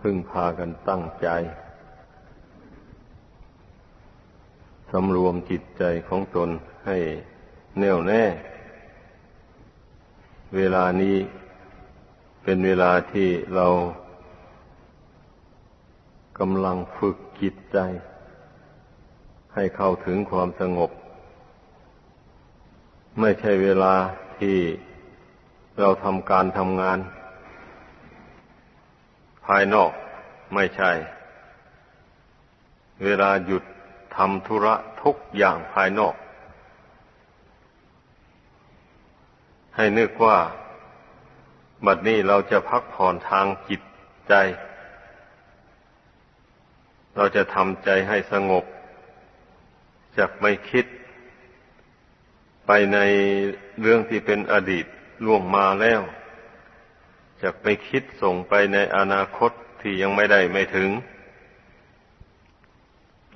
พึ่งพากันตั้งใจ สำรวมจิตใจของตนให้แน่วแน่ เวลานี้เป็นเวลาที่เรากำลังฝึกจิตใจ ให้เข้าถึงความสงบ ไม่ใช่เวลาที่เราทำการทำงาน ภายนอกไม่ใช่ เวลาหยุดทำธุระทุกอย่างภายนอก ให้นึกว่า บัดนี้เราจะพักผ่อนทางจิตใจ เราจะทำใจให้สงบจากไม่คิด ไปในเรื่องที่เป็นอดีตล่วงมาแล้ว จะไปคิดส่งไปในอนาคตที่ยังไม่ได้ไม่ถึง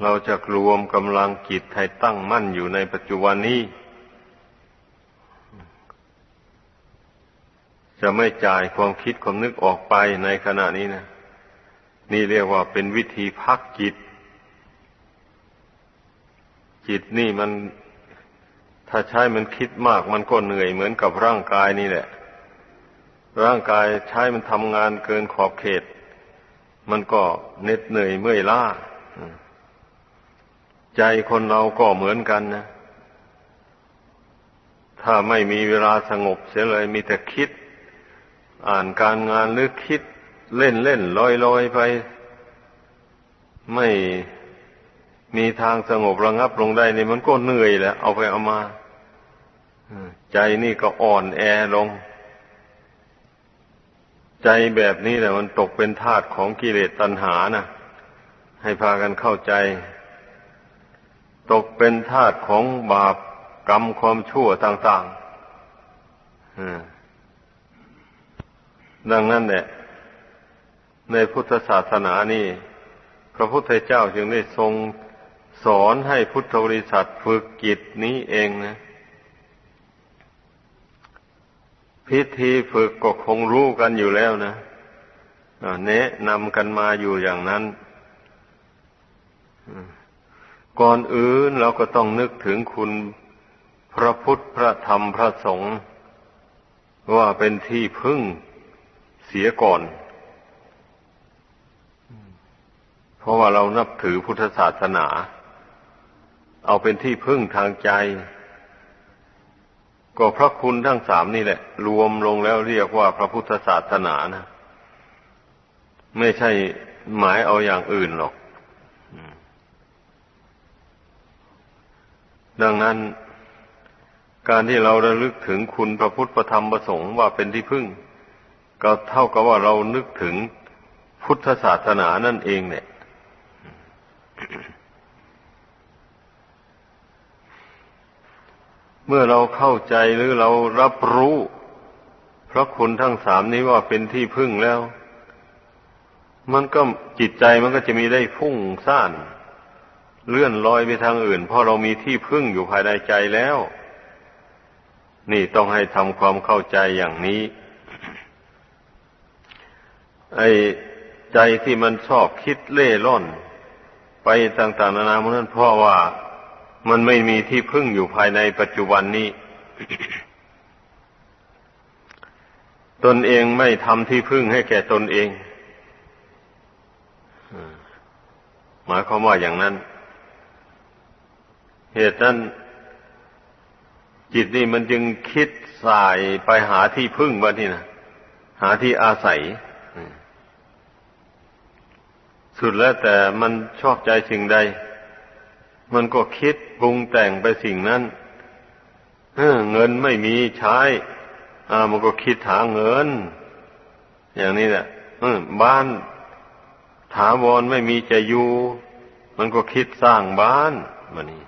เราจะรวมกำลังจิตให้ตั้งมั่นอยู่ในปัจจุบันนี้ จะไม่จ่ายความคิดความนึกออกไปในขณะนี้นะ นี่เรียกว่าเป็นวิธีพักจิต จิตนี่มัน ถ้าใช้มันคิดมากมันก็เหนื่อยเหมือนกับร่างกายนี่แหละ ร่างกายใช้มันทำงานเกินขอบเขต มันก็เหน็ดเหนื่อยเมื่อยล้าใจคนเราก็เหมือนกันนะ ถ้าไม่มีเวลาสงบเสียเลยมีแต่คิด อ่านการงานหรือคิดเล่นเล่นลอยลอยไป ไม่มีทางสงบระงับลงได้นี่มันก็เหนื่อยแหละเอาไปเอามาใจนี่ก็อ่อนแอลง ใจแบบนี้แหละมันตกเป็นทาสของกิเลสตัณหานะให้พากันเข้าใจ ตกเป็นทาสของบาปกรรมความชั่วต่างๆดังนั้นเนี่ยในพุทธศาสนานี่ พระพุทธเจ้าจึงได้ทรงสอนให้พุทธบริษัทฝึกจิตนี้เองนะ พิธีฝึกก็คงรู้กันอยู่แล้วนะแนะนำกันมาอยู่อย่างนั้นก่อนอื่นเราก็ต้องนึกถึงคุณพระพุทธพระธรรมพระสงฆ์ว่าเป็นที่พึ่งเสียก่อน เพราะว่าเรานับถือพุทธศาสนา เอาเป็นที่พึ่งทางใจ ก็พระคุณทั้งสามนี่แหละ รวมลงแล้วเรียกว่าพระพุทธศาสนานะ ไม่ใช่หมายเอาอย่างอื่นหรอก ดังนั้น การที่เราระลึกถึงคุณพระพุทธพระธรรมพระสงฆ์ว่าเป็นที่พึ่ง ก็เท่ากับว่าเรานึกถึงพุทธศาสนานั่นเองเนี่ย เมื่อเราเข้าใจหรือเรารับรู้พระคุณทั้งสามนี้ว่าเป็นที่พึ่งแล้ว มันก็จิตใจมันก็จะมีได้พุ่งซ่าน เลื่อนลอยไปทางอื่น เพราะเรามีที่พึ่งอยู่ภายในใจแล้ว นี่ต้องให้ทำความเข้าใจอย่างนี้ ไอ้ใจที่มันชอบคิดเล่ร่อน ไปต่างๆนานามันนั้นเพราะว่า มันไม่มีที่พึ่งอยู่ภายในปัจจุบันนี้ ตนเองไม่ทำที่พึ่งให้แก่ตนเอง หมายความว่าอย่างนั้น เหตุนั้นจิตนี่มันจึงคิดสายไปหาที่พึ่งบ้าที่นะหาที่อาศัย สุดแล้วแต่มันชอบใจสิ่งใด มันก็คิดปรุงแต่งไปสิ่งนั้นเงินไม่มีใช้อ่ามันก็คิดหาเงิน อย่างนี้แหละบ้านถาวรไม่มีจะอยู่ มันก็คิดสร้างบ้านมันนี่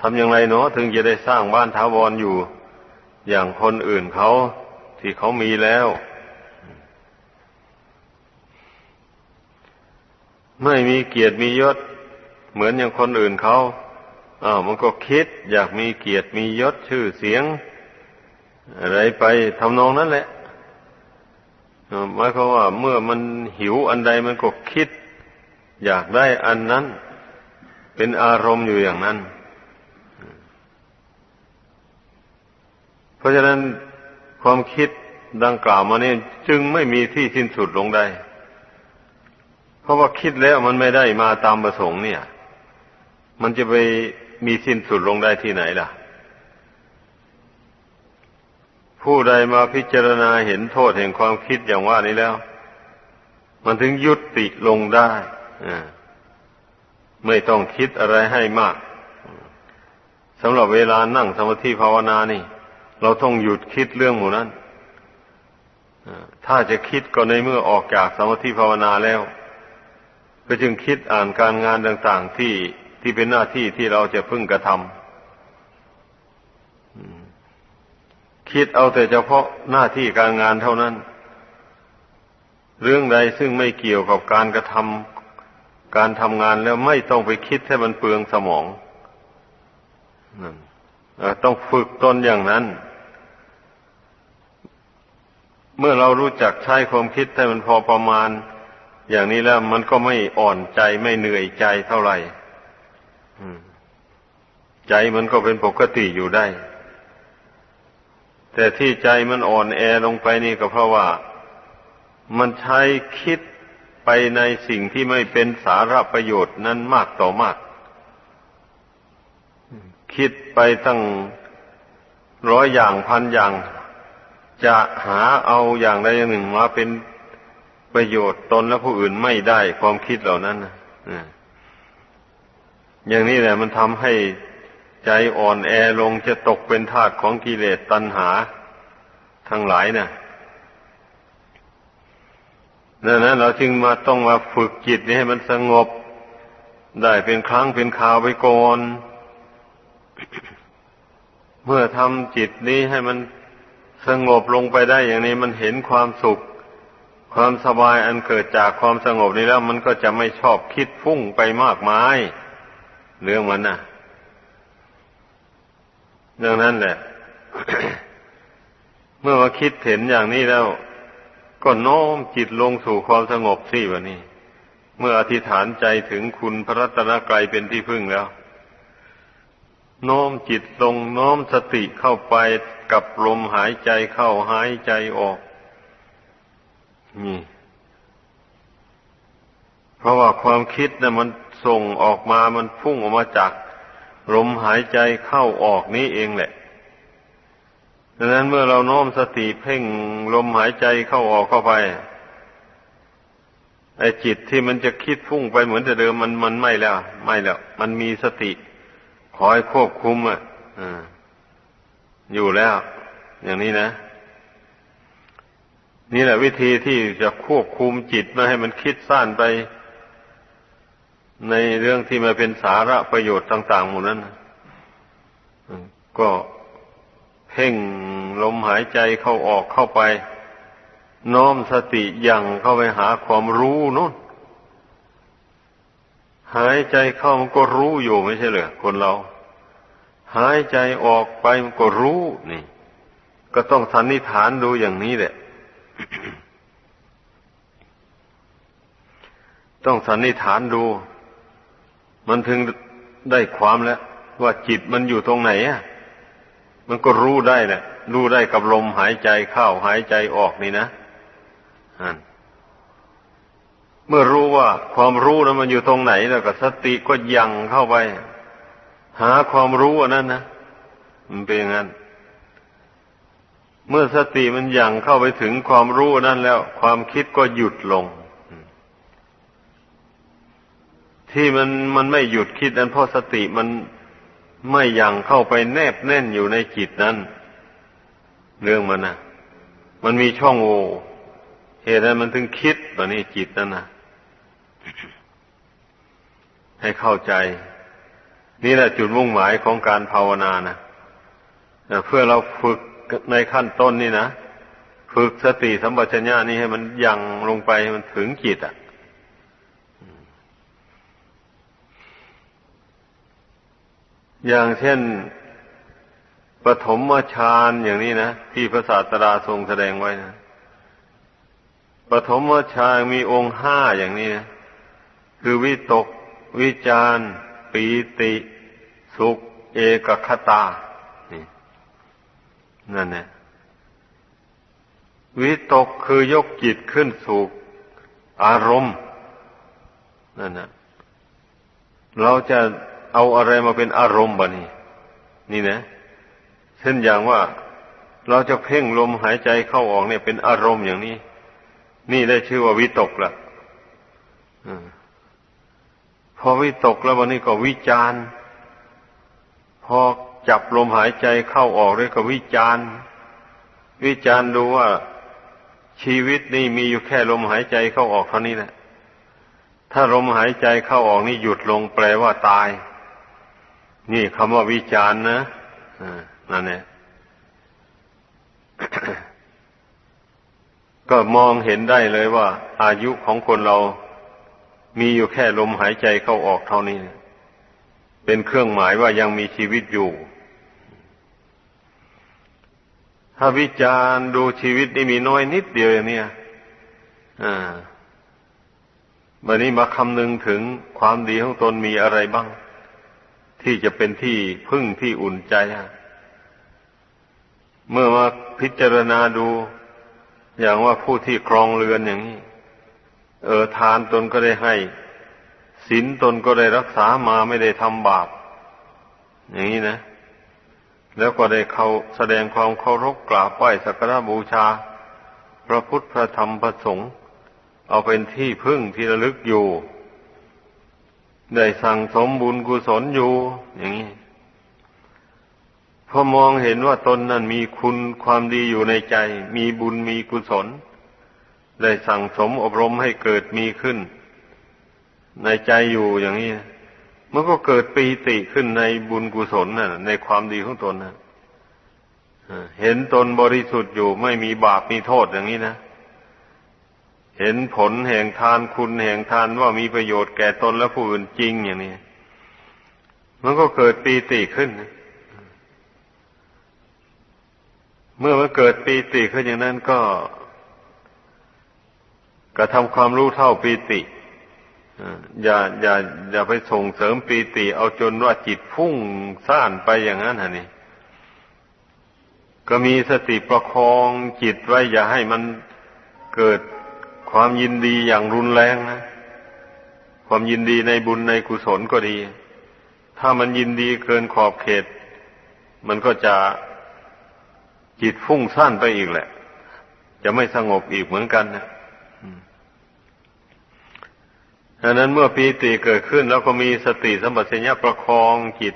ทำอย่างไรเนาะถึงจะได้สร้างบ้านถาวรอยู่ อย่างคนอื่นเขาที่เขามีแล้ว ไม่มีเกียรติมียศ เหมือนอย่างคนอื่นเขาอ้าวมันก็คิดอยากมีเกียรติมียศชื่อเสียง อะไรไปทำนองนั้นแหละหมายความว่าเมื่อมันหิวอันใดมันก็คิด อยากได้อันนั้น เป็นอารมณ์อยู่อย่างนั้น เพราะฉะนั้นความคิดดังกล่าวมานี่จึงไม่มีที่สิ้นสุดลงได้ เพราะว่าคิดแล้วมันไม่ได้มาตามประสงค์เนี่ย มันจะไปมีสิ้นสุดลงได้ที่ไหนล่ะ ผู้ใดมาพิจารณาเห็นโทษแห่งความคิดอย่างว่านี้แล้ว มันถึงยุติลงได้ไม่ต้องคิดอะไรให้มากสำหรับเวลานั่งสมาธิภาวนานี่ เราต้องหยุดคิดเรื่องหมู่นั้นถ้าจะคิดก็ในเมื่อออกจากสมาธิภาวนาแล้ว ก็จึงคิดอ่านการงานต่าง ๆที่ ที่เป็นหน้าที่ที่เราจะพึ่งกระทำคิดเอาแต่เฉพาะหน้าที่การงานเท่านั้น เรื่องใดซึ่งไม่เกี่ยวกับการกระทำการทำงานแล้วไม่ต้องไปคิดให้มันเปลืองสมองต้องฝึกตนอย่างนั้น เมื่อเรารู้จักใช้ความคิดให้มันพอประมาณ อย่างนี้แล้วมันก็ไม่อ่อนใจไม่เหนื่อยใจเท่าไหร่ ใจมันก็เป็นปกติอยู่ได้ แต่ที่ใจมันอ่อนแอลงไปนี่ก็เพราะว่า มันใช้คิดไปในสิ่งที่ไม่เป็นสาระประโยชน์นั้นมากต่อมาก คิดไปตั้งร้อยอย่างพันอย่าง จะหาเอาอย่างใดอย่างหนึ่งมาเป็นประโยชน์ตนและผู้อื่นไม่ได้ความคิดเหล่านั้นนะ อย่างนี้แหละมันทำให้ใจอ่อนแอลงจะตกเป็นทาสของกิเลสตัณหา ทั้งหลายนะ่ะดังนั้นเราจึงมาต้องมาฝึกจิตนี้ให้มันสงบ ได้เป็นครั้งเป็นคราวไปก่อน เมื่อทำจิตนี้ให้มันสงบลงไปได้อย่างนี้มันเห็นความสุข ความสบายอันเกิดจากความสงบนี้แล้ว มันก็จะไม่ชอบคิดฟุ้งไปมากมาย เรื่องมันนะดังนั้นแหละ เมื่อมาคิดเห็นอย่างนี้แล้ว ก็โน้มจิตลงสู่ความสงบสิวะนี่ เมื่ออธิษฐานใจถึงคุณพระรัตนกรัยเป็นที่พึ่งแล้ว โน้มจิตลงโน้มสติเข้าไปกับลมหายใจเข้าหายใจออก นี่ เพราะว่าความคิดนะ่ะมัน ส่งออกมามันพุ่งออกมาจากลมหายใจเข้าออกนี้เองแหละดังนั้นเมื่อเราโน้มสติเพ่งลมหายใจเข้าออกเข้าไปไอ้จิตที่มันจะคิดพุ่งไปเหมือนแต่เดิมมันมันไม่แล้ว ไม่แล้ว มันมีสติคอยควบคุมอะอยู่แล้ว อย่างนี้นะ นี่แหละวิธีที่จะควบคุมจิตไม่ให้มันคิดสั้นไป ในเรื่องที่มาเป็นสาระประโยชน์ต่าง ๆ หมดนั้นก็เพ่งลมหายใจเข้าออกเข้าไป น้อมสติยังเข้าไปหาความรู้นู่นหายใจเข้ามันก็รู้อยู่ไม่ใช่เหรอคนเรา หายใจออกไปมันก็รู้นี่ ก็ต้องสันนิษฐานดูอย่างนี้แหละ ต้องสันนิษฐานดู มันถึงได้ความแล้ว ว่าจิตมันอยู่ตรงไหนอะมันก็รู้ได้แหละรู้ได้กับลมหายใจเข้าหายใจออกนี่นะเมื่อรู้ว่าความรู้นั้นมันอยู่ตรงไหนแล้วก็สติก็ยังเข้าไป หาความรู้อันนั้นนะมันเป็นอย่างนั้น เมื่อสติมันยังเข้าไปถึงความรู้นั้นแล้ว ความคิดก็หยุดลง ที่มันมันไม่หยุดคิดนั้นเพราะสติมันไม่ยังเข้าไปแนบแน่นอยู่ในจิตนั้น เรื่องมันนะมันมีช่องโหว่เหตุนั้นมันถึงคิดแบบนี้จิตนั่นนะให้เข้าใจ นี่แหละจุดมุ่งหมายของการภาวนานะเพื่อเราฝึกในขั้นต้นนี่นะฝึกสติสัมปชัญญะนี่ให้มันยังลงไปมันถึงจิตอะ อย่างเช่นปฐมฌานอย่างนี้นะที่พระศาสดาทรงแสดงไว้นะปฐมฌานมีองค์ห้าอย่างนี้นะคือวิตก วิจารปีติ สุข เอกคตานี่นั่นเนี่ยวิตกคือยกจิตขึ้นสู่อารมณ์นั่นนะเราจะ เอาอะไรมาเป็นอารมณ์บะนี่นี่นะ เช่นอย่างว่าเราจะเพ่งลมหายใจเข้าออกเนี่ยเป็นอารมณ์อย่างนี้ นี่ได้ชื่อว่าวิตกละพอวิตกแล้ววันนี้ก็วิจารพอจับลมหายใจเข้าออกด้วยก็วิจารวิจารดูว่าชีวิตนี่มีอยู่แค่ลมหายใจเข้าออกเท่านี้แหละถ้าลมหายใจเข้าออกนี่หยุดลงแปลว่าตาย นี่คำว่าวิจารณ์นะนั่นแหละก็มองเห็นได้เลยว่า อายุของคนเรามีอยู่แค่ลมหายใจเข้าออกเท่านี้ เป็นเครื่องหมายว่ายังมีชีวิตอยู่ ถ้าวิจารณ์ดูชีวิตนี่มีน้อยนิดเดียวอย่างนี้อ่าบันนี้มาคำนึงถึงความดีของตนมีอะไรบ้าง ที่จะเป็นที่พึ่งที่อุ่นใจ เมื่อมาพิจารณาดู อย่างว่าผู้ที่ครองเรือนอย่างนี้ เออทานตนก็ได้ให้ศีลตนก็ได้รักษามาไม่ได้ทำบาป อย่างนี้นะ แล้วก็ได้เขาแสดงความเคารพกราบไหว้สักการะบูชา พระพุทธพระธรรมพระสงฆ์เอาเป็นที่พึ่งที่ระลึกอยู่ ได้สั่งสมบุญกุศลอยู่ อย่างนี้พอมองเห็นว่าตนนั้นมีคุณความดีอยู่ในใจ มีบุญมีกุศล ได้สั่งสมอบรมให้เกิดมีขึ้น ในใจอยู่อย่างนี้มันก็เกิดปีติขึ้นในบุญกุศลน่ะ ในความดีของตนนะเห็นตนบริสุทธิ์อยู่ไม่มีบาปมีโทษอย่างนี้นะ เห็นผลแห่งทานคุณแห่งทานว่ามีประโยชน์แก่ตนและผู้อื่นจริงอย่างนี้ มันก็เกิดปีติขึ้น เมื่อมันเกิดปีติขึ้นอย่างนั้นก็กระทำความรู้เท่าปีติอย่าอย่าอย่าไปส่งเสริมปีติ เอาจนว่าจิตพุ่งซ่านไปอย่างนั้นฮะนี่ก็มีสติประคองจิตไว้อย่าให้มันเกิด ความยินดีอย่างรุนแรงนะ ความยินดีในบุญในกุศลก็ดี ถ้ามันยินดีเกินขอบเขต มันก็จะจิตฟุ้งซ่านไปอีกแหละ จะไม่สงบอีกเหมือนกันนะดังนั้นเมื่อปีติเกิดขึ้นแล้วก็มีสติสัมปชัญญะประคองจิต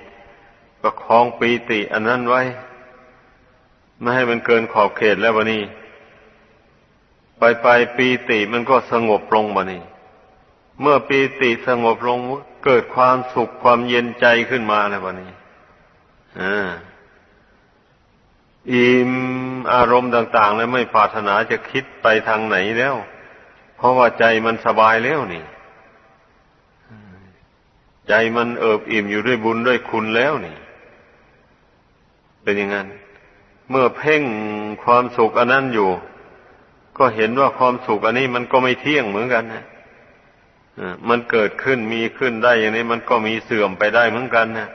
ประคองปีติ อันนั้นไว้ ไม่ให้มันเกินขอบเขตแล้ววะนี่ ไปไปปีติมันก็สงบลงวะนี่ เมื่อปีติสงบลงเกิดความสุขความเย็นใจขึ้นมาแล้ววะนี่อ่าอิมอารมณ์ต่าง ๆ แล้วไม่ปรารถนาจะคิดไปทางไหนแล้ว เพราะว่าใจมันสบายแล้วนี่ ใจมันเอิบอิ่มอยู่ด้วยบุญด้วยคุณแล้วนี่ เป็นอย่างนั้น เมื่อเพ่งความสุขอันนั้นอยู่ ก็เห็นว่าความสุขอันนี้มันก็ไม่เที่ยงเหมือนกันนะมันเกิดขึ้นมีขึ้นได้อย่างนี้มันก็มีเสื่อมไปได้เหมือนกันนะ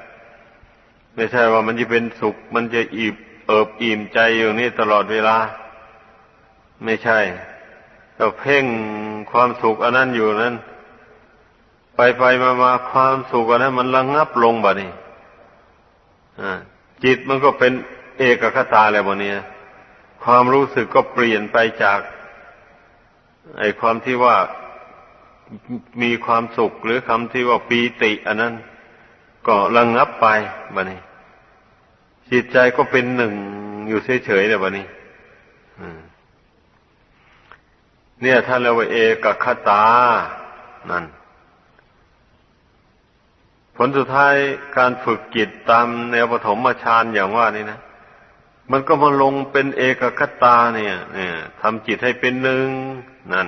ไม่ใช่ว่ามันจะเป็นสุข มันจะอิบเอิบอิ่มใจอยู่นี่ตลอดเวลา ไม่ใช่เราเพ่งความสุขอันนั้นอยู่นั้น ไปไปมามาความสุขอันนั้นมันระงงับลงบ่นี่จิตมันก็เป็นเอกคตาแล้วบ่เนี่ย ความรู้สึกก็เปลี่ยนไปจากไอความที่ว่ามีความสุขหรือคำที่ว่าปีติ อันนั้นก็ระงงับไปบ่นี่จิตใจก็เป็นหนึ่งอยู่เฉยๆเลยบ่นี่เนี่ยท่านเรียกว่าเอกคตา นั่น ผลสุดท้ายการฝึกจิตตามแนวปฐมฌานอย่างว่านี่นะ มันก็มาลงเป็นเอกคตาเนี่ยเนี่ยทำจิตให้เป็นหนึ่งนั่น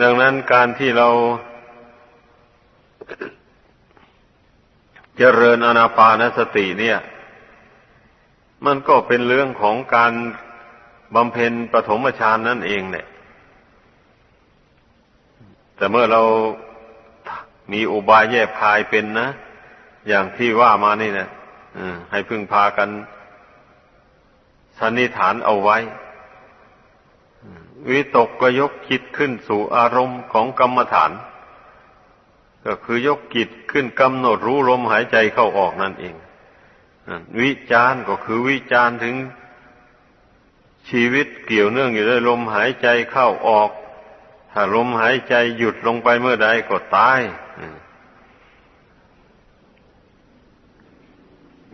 ดังนั้นการที่เราจเจริญอนาปานสติเนี่ย มันก็เป็นเรื่องของการบำเพ็ญปฐมฌานนั่นเองเนี่ยแต่เมื่อเรามีอุบายแยกพายเป็นนะ อย่างที่ว่ามานี่เนะ ให้พึ่งพากันสันนิฐานเอาไว้ วิตกก็ยกคิดขึ้นสู่อารมณ์ของกรรมฐาน ก็คือยกกิจขึ้นกำหนดรู้ลมหายใจเข้าออกนั่นเอง วิจารก็คือวิจารถึงชีวิตเกี่ยวเนื่องอยู่ด้วยลมหายใจเข้าออก ถ้าลมหายใจหยุดลงไปเมื่อใดก็ตาย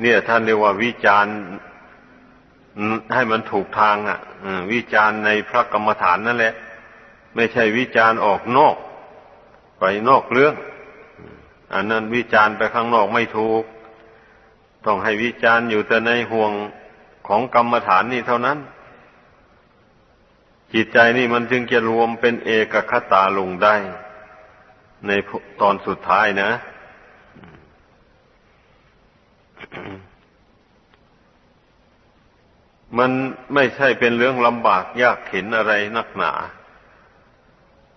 เนี่ยท่านเรียกว่าวิจารให้มันถูกทางอะวิจารในพระกรรมฐานนั่นแหละ ไม่ใช่วิจารออกนอก ไปนอกเรื่อง อันนั้นวิจารไปข้างนอกไม่ถูก ต้องให้วิจารอยู่แต่ในห่วงของกรรมฐานนี่เท่านั้น จิตใจนี่มันจึงจะรวมเป็นเอกคตาลงได้ ในตอนสุดท้ายนะ มันไม่ใช่เป็นเรื่องลำบากยากเข็นอะไรนักหนา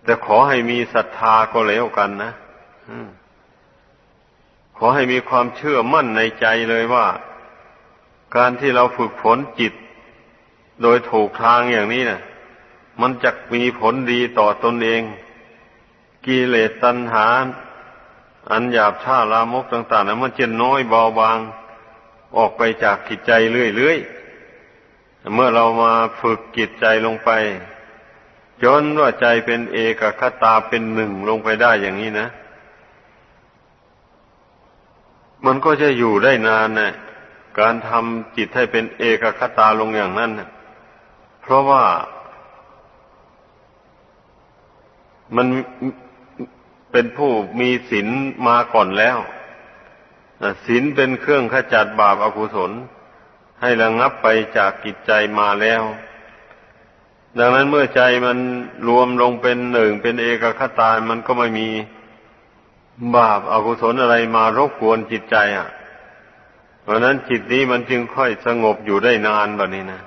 แต่ขอให้มีศรัทธาก็แล้วกันนะขอให้มีความเชื่อมั่นในใจเลยว่า การที่เราฝึกฝนจิต โดยถูกทางอย่างนี้นะมันจะมีผลดีต่อตนเอง กิเลสตัณหา อันหยาบช้าลามกต่าง ๆนะมันจะน้อยเบาบางออกไปจากจิตใจเรื่อยๆ เมื่อเรามาฝึกจิตใจลงไป จนว่าใจเป็นเอกคตาเป็นหนึ่งลงไปได้อย่างนี้นะ มันก็จะอยู่ได้นานนะการทำจิตให้เป็นเอกคตาลงอย่างนั้นนะเพราะว่ามัน เป็นผู้มีศีลมาก่อนแล้วศีลเป็นเครื่องขจัดบาปอากุศล ให้ระงับไปจากกิจใจมาแล้ว ดังนั้นเมื่อใจมันรวมลงเป็นหนึ่งเป็นเอกคตา มันก็ไม่มีบาปอากุศลอะไรมารบกวนจิตใจอะ เพราะนั้นจิตนี้มันจึงค่อยสงบอยู่ได้นานแบบนี้นะ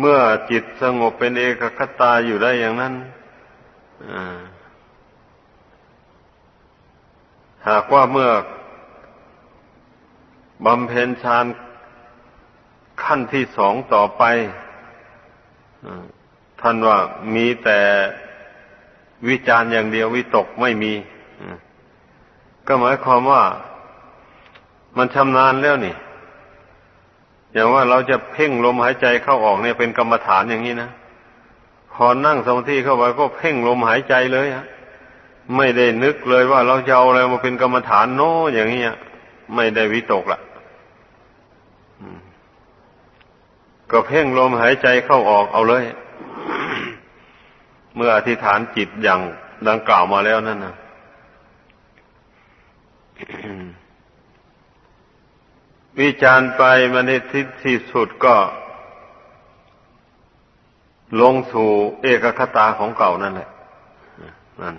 เมื่อจิตสงบเป็นเอกคตาอยู่ได้อย่างนั้นหากว่าเมื่อบำเพ็ญฌานขั้นที่สองต่อไปท่านว่ามีแต่วิจารณ์อย่างเดียววิตกไม่มี ก็หมายความว่ามันชำนาญแล้วนี่ อย่างว่าเราจะเพ่งลมหายใจเข้าออกเนี่ยเป็นกรรมฐานอย่างนี้นะพอนั่งสมาธิเข้าไปก็เพ่งลมหายใจเลยฮะไม่ได้นึกเลยว่าเราจะเอาอะไรมาเป็นกรรมฐานโน้อย่างนี้ไม่ได้วิตกละก็เพ่งลมหายใจเข้าออกเอาเลย เมื่ออธิษฐานจิตอย่างดังกล่าวมาแล้วนั่นนะ วิจารไปมาในทิศที่สุดก็ ลงสู่เอกคตาของเก่านั่นแหละนั่น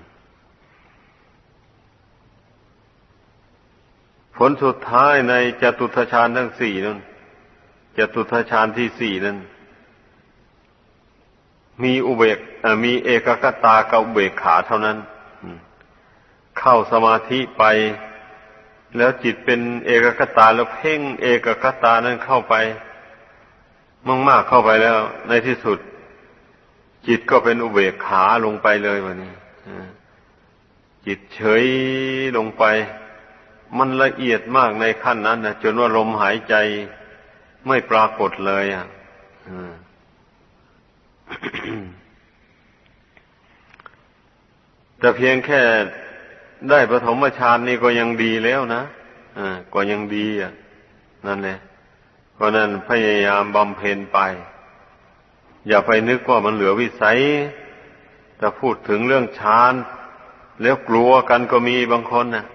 ผลสุดท้ายในจตุทชาญทั้งสี่นั้นจตุทชาญที่สี่นั้น มีอุเบกมีเอกกตากับอุเบกขาเท่านั้น เข้าสมาธิไป แล้วจิตเป็นเอกกตาแล้วเพ่งเอกกตานั้นเข้าไปมั่งมากเข้าไปแล้ว ในที่สุด จิตก็เป็นอุเบกขาลงไปเลยวันนี้จิตเฉยลงไป มันละเอียดมากในขั้นนั้นนะจนว่าลมหายใจไม่ปรากฏเลยอะแต่เพียงแค่ ได้ปฐมฌานนี่ก็ยังดีแล้วนะอ่าก็ยังดีอะ นั่นแหละเพราะนั้นพยายามบำเพ็ญไป อย่าไปนึกว่ามันเหลือวิสัยจะพูดถึงเรื่องฌานแล้วกลัวกันก็มีบางคนนะ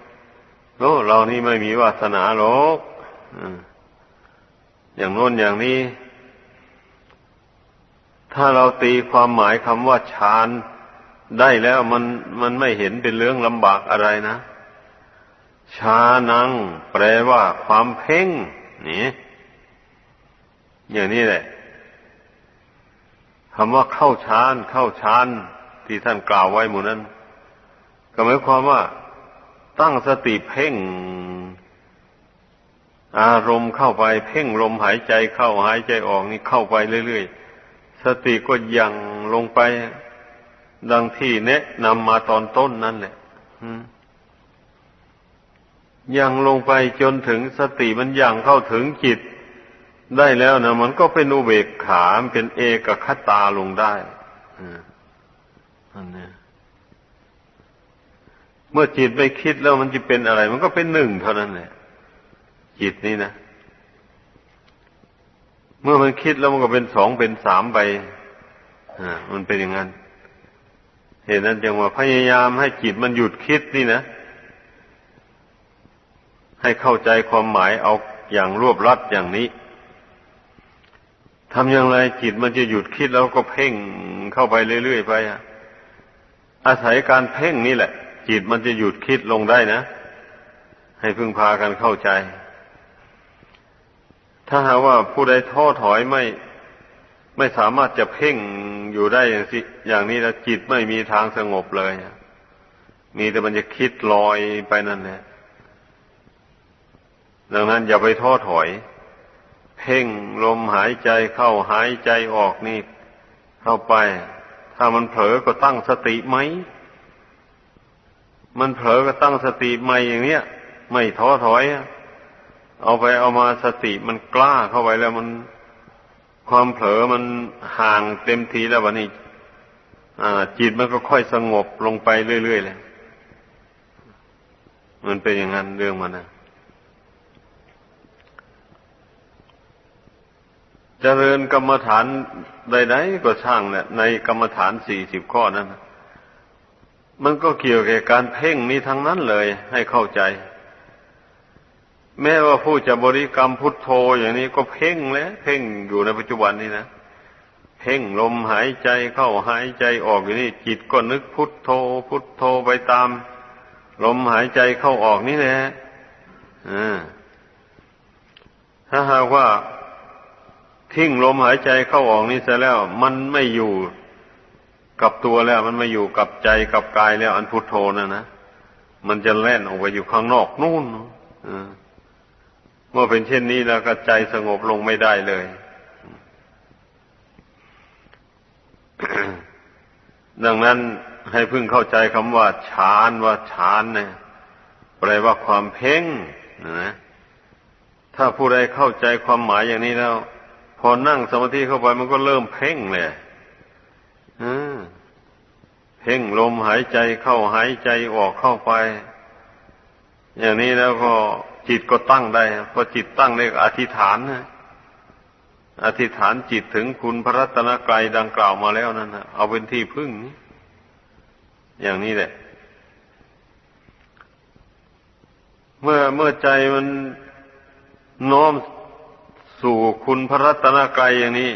โอ้เรานี่ไม่มีวาสนาหรอกอย่างโน้นอย่างนี้ ถ้าเราตีความหมายคำว่าฌาน ได้แล้วมันมันไม่เห็นเป็นเรื่องลำบากอะไรนะ ชานัง แปลว่าความเพ่งนี่อย่างนี้แหละคำว่าเข้าฌานเข้าฌานที่ท่านกล่าวไว้หมู่นั้น ก็หมายความว่า ตั้งสติเพ่ง อารมณ์เข้าไปเพ่งลมหายใจเข้าหายใจออกนี่เข้าไปเรื่อยๆ สติก็ยังลงไป ดังที่แนะนำมาตอนต้นนั่นแหละยังลงไปจนถึงสติมันยังเข้าถึงจิต ได้แล้วนะมันก็เป็นอุเบกขาเป็นเอกคตาลงได้อันนี้เมื่อจิตไปคิดแล้วมันจะเป็นอะไร มันก็เป็นหนึ่งเท่านั้นแหละจิตนี่นะเมื่อมันคิดแล้วมันก็เป็นสองเป็นสามไปอ่ามันเป็นอย่างนั้น เหตุนั้นจึงว่าพยายามให้จิตมันหยุดคิดนี่นะ ให้เข้าใจความหมายเอาอย่างรวบรัดอย่างนี้ทำอย่างไรจิตมันจะหยุดคิดแล้วก็เพ่งเข้าไปเรื่อยๆไปอะอาศัยการเพ่งนี่แหละ จิตมันจะหยุดคิดลงได้นะ ให้พึ่งพากันเข้าใจ ถ้าหากว่าผู้ใดท้อถอยไม่ ไม่สามารถจะเพ่งอยู่ได้อย่างสิอย่างนี้แล้วจิตไม่มีทางสงบเลย มีแต่มันจะคิดลอยไปนั่นแหละดังนั้นอย่าไปท้อถอย เพ่งลมหายใจเข้าหายใจออกนี่ เข้าไป ถ้ามันเผลอก็ตั้งสติไหม มันเผลอก็ตั้งสติใหม่อย่างเนี้ย ไม่ท้อถอย เอาไปเอามาสติมันกล้าเข้าไปแล้วมัน ความเผลอมันห่างเต็มทีแล้ววันนี้จิตมันก็ค่อยสงบลงไปเรื่อยๆเลยมันเป็นอย่างนั้นเรื่องมันนะเจริญกรรมฐานใดๆก็ช่างเนี่ยในกรรมฐานสี่สิบข้อนั้น มันก็เกี่ยวกับการเพ่งนี้ทั้งนั้นเลยให้เข้าใจ แม้ว่าผู้จะบริกรรมพุทโธอย่างนี้ก็เพ่งแล้วเพ่งอยู่ในปัจจุบันนี้นะเพ่งลมหายใจเข้าหายใจออกอยู่นี่จิตก็นึกพุทโธ พุทโธไปตาม ลมหายใจเข้าออกนี่แหละถ้าหากว่าทิ้งลมหายใจเข้าออกนี่เสร็จแล้ว มันไม่อยู่กับตัวแล้ว มันไม่อยู่กับใจกับกายแล้ว อันพุทโธนะนะมันจะแล่นออกไปอยู่ข้างนอกนู่น เมื่อเป็นเช่นนี้แล้วก็ใจสงบลงไม่ได้เลย ดังนั้นให้พึ่งเข้าใจคำว่าฌานว่าฌานเนี่ยแปลว่าความเพ่งนะถ้าผู้ใดเข้าใจความหมายอย่างนี้แล้ว พอนั่งสมาธิเข้าไปมันก็เริ่มเพ่งเลยเพ่งลมหายใจเข้าหายใจออกเข้าไป อย่างนี้แล้วก็ จิตก็ตั้งได้พอจิตตั้งได้อธิษฐานนะอธิษฐานจิตถึงคุณพระรัตนกรัยดังกล่าวมาแล้วนั่นนะเอาเป็นที่พึ่ง อย่างนี้แหละ เมื่อเมื่อใจมันน้อมสู่คุณพระรัตนกรัยอย่างนี้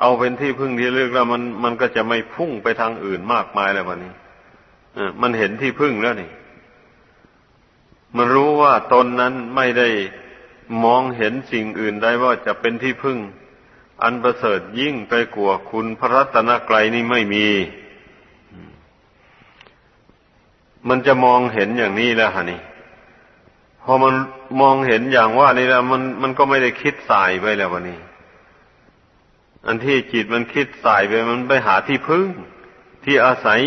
เอาเป็นที่พึ่งที่เลือกแล้ว มันมันก็จะไม่พุ่งไปทางอื่นมากมายแล้ววันนี้มันเห็นที่พึ่งแล้วนี่ มันรู้ว่าตนนั้นไม่ได้มองเห็นสิ่งอื่นได้ว่าจะเป็นที่พึ่ง อันประเสริฐยิ่งไปกว่าคุณพระรัตนกรัยนี่ไม่มี มันจะมองเห็นอย่างนี้แล้วฮะนี่พอมันมองเห็นอย่างว่านี่แล้วมันมันก็ไม่ได้คิดสายไปแล้ววันนี้ อันที่จิตมันคิดสายไปมันไปหาที่พึ่ง ที่อาศัย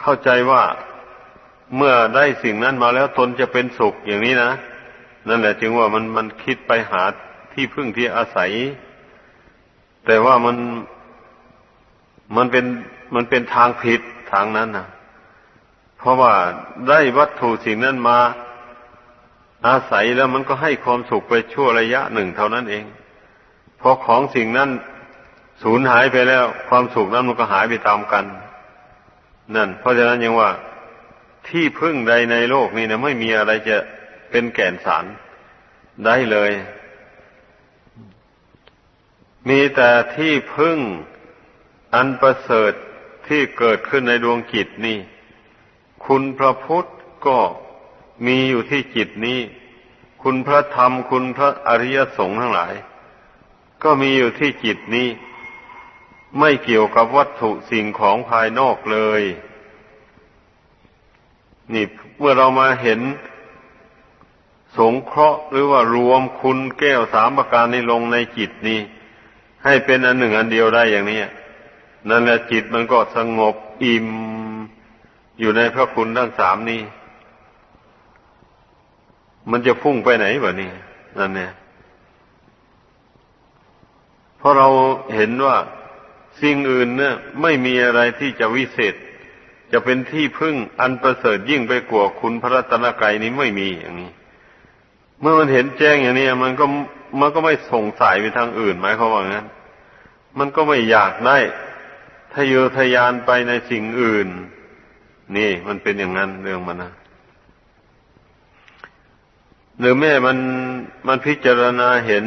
เข้าใจว่า เมื่อได้สิ่งนั้นมาแล้วตนจะเป็นสุขอย่างนี้นะนั่นแหละจึงว่ามันมันคิดไปหาที่พึ่งที่อาศัย แต่ว่ามันมันเป็นมันเป็นทางผิดทางนั้นนะเพราะว่าได้วัตถุสิ่งนั้นมา อาศัยแล้วมันก็ให้ความสุขไปชั่วระยะหนึ่งเท่านั้นเองพอของสิ่งนั้นสูญหายไปแล้ว ความสุขนั้นมันก็หายไปตามกัน นั่น เพราะฉะนั้นยังว่า ที่พึ่งใดในโลกนี้นะไม่มีอะไรจะเป็นแก่นสารได้เลย มีแต่ที่พึ่งอันประเสริฐที่เกิดขึ้นในดวงจิตนี่ คุณพระพุทธก็มีอยู่ที่จิตนี้ คุณพระธรรมคุณพระอริยสงฆ์ทั้งหลาย ก็มีอยู่ที่จิตนี้ ไม่เกี่ยวกับวัตถุสิ่งของภายนอกเลย นี่เมื่อเรามาเห็นสงเคราะห์หรือว่ารวมคุณแก้วสามประการนี้ลงในจิตนี้ ให้เป็นอันหนึ่งอันเดียวได้อย่างนี้นั่นแหละจิตมันก็สงบอิ่มอยู่ในพระคุณทั้งสามนี้ มันจะพุ่งไปไหนวะนี่นั่นเนี่ยเพราะเราเห็นว่าสิ่งอื่นเนี่ยไม่มีอะไรที่จะวิเศษ จะเป็นที่พึ่งอันประเสริฐยิ่งไปกว่าคุณพระรัตนกรัยนี้ไม่มีอย่างนี้ เมื่อมันเห็นแจ้งอย่างนี้มันก็มันก็ไม่ส่งสายไปทางอื่นหมายความว่างั้น มันก็ไม่อยากได้ทะเยอทะยานไปในสิ่งอื่น นี่มันเป็นอย่างนั้นเรื่องมันนะหรือแม่มันมันพิจารณาเห็น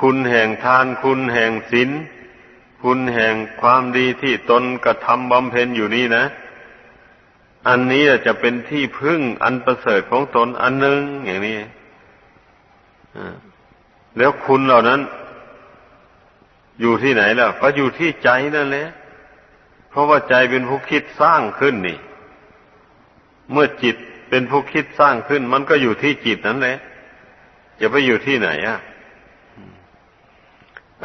คุณแห่งทานคุณแห่งศีล คุณแห่งความดีที่ตนกระทำบำเพ็ญอยู่นี่นะ อันนี้จะเป็นที่พึ่งอันประเสริฐของตนอันหนึ่งอย่างนี้แล้วคุณเหล่านั้น อยู่ที่ไหนล่ะ ก็อยู่ที่ใจนั่นแหละ เพราะว่าใจเป็นผู้คิดสร้างขึ้นนี่ เมื่อจิตเป็นผู้คิดสร้างขึ้น มันก็อยู่ที่จิตนั่นแหละจะไปอยู่ที่ไหนอะ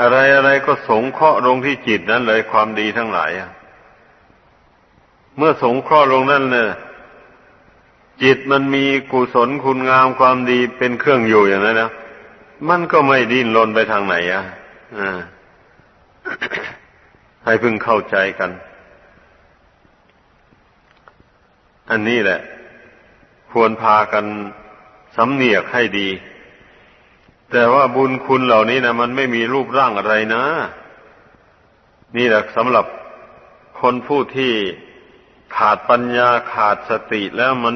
อะไรอะไรก็สงเคราะห์ลงที่จิตนั้นเลยความดีทั้งหลายเมื่อสงเคราะห์ลงนั่นเนี่ยจิตมันมีกุศลคุณงามความดีเป็นเครื่องอยู่อย่างนั้นนะมันก็ไม่ดิ้นรนไปทางไหนอะอ่าให้พึงเข้าใจกัน อันนี้แหละ ควรพากันสำเนียกให้ดี แต่ว่าบุญคุณเหล่านี้นะมันไม่มีรูปร่างอะไรนะ นี่แหละสำหรับคนผู้ที่ขาดปัญญาขาดสติแล้วมัน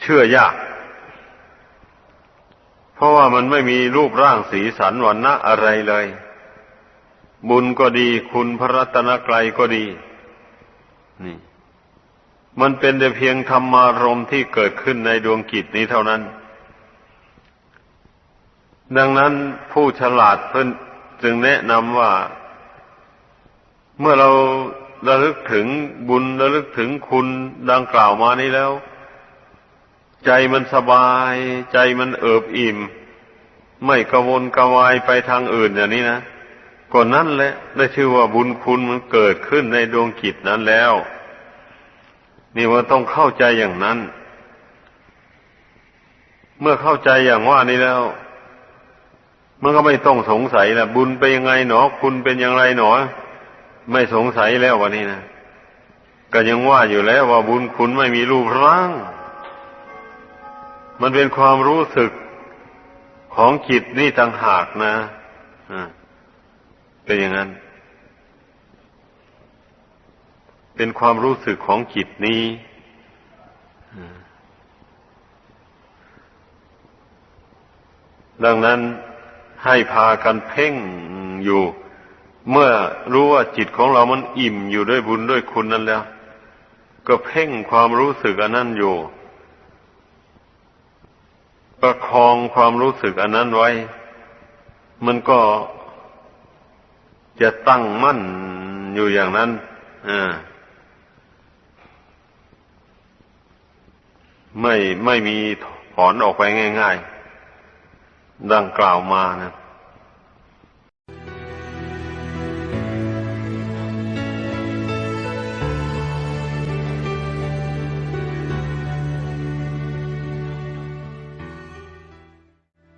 เชื่อยาก เพราะว่ามันไม่มีรูปร่างสีสันวันนะอะไรเลย บุญก็ดีคุณพระรัตนกรัยก็ดี นี่ มันเป็นแต่เพียงธรรมารมที่เกิดขึ้นในดวงกิจนี้เท่านั้น ดังนั้นผู้ฉลาดเพิ่นจึงแนะนำว่า เมื่อเราระลึกถึงบุญระลึกถึงคุณดังกล่าวมานี้แล้ว ใจมันสบาย ใจมันเอิบอิ่ม ไม่กวนกระวายไปทางอื่นอย่างนี้นะก่อนนั้นแหละได้ชื่อว่าบุญคุณมันเกิดขึ้นในดวงจิตนั้นแล้ว นี่ว่าต้องเข้าใจอย่างนั้น เมื่อเข้าใจอย่างว่านี้แล้ว มันก็ไม่ต้องสงสัยนะบุญเป็นยังไงหนอ คุณเป็นอย่างไรหนอ ไม่สงสัยแล้ววันนี้นะก็ยังว่าอยู่แล้วว่าบุญคุณไม่มีรูปร่าง มันเป็นความรู้สึกของจิตนี่ต่างหากนะอ่าเป็นอย่างนั้น เป็นความรู้สึกของจิตนี้ดังนั้น ให้พากันเพ่งอยู่ เมื่อรู้ว่าจิตของเรามันอิ่มอยู่ด้วยบุญด้วยคุณนั้นแล้ว ก็เพ่งความรู้สึกอันนั้นอยู่ ประคองความรู้สึกอันนั้นไว้ มันก็จะตั้งมั่นอยู่อย่างนั้นอ่าไม่ไม่มีถอนออกไปง่าย ๆ ดังกล่าวมานะ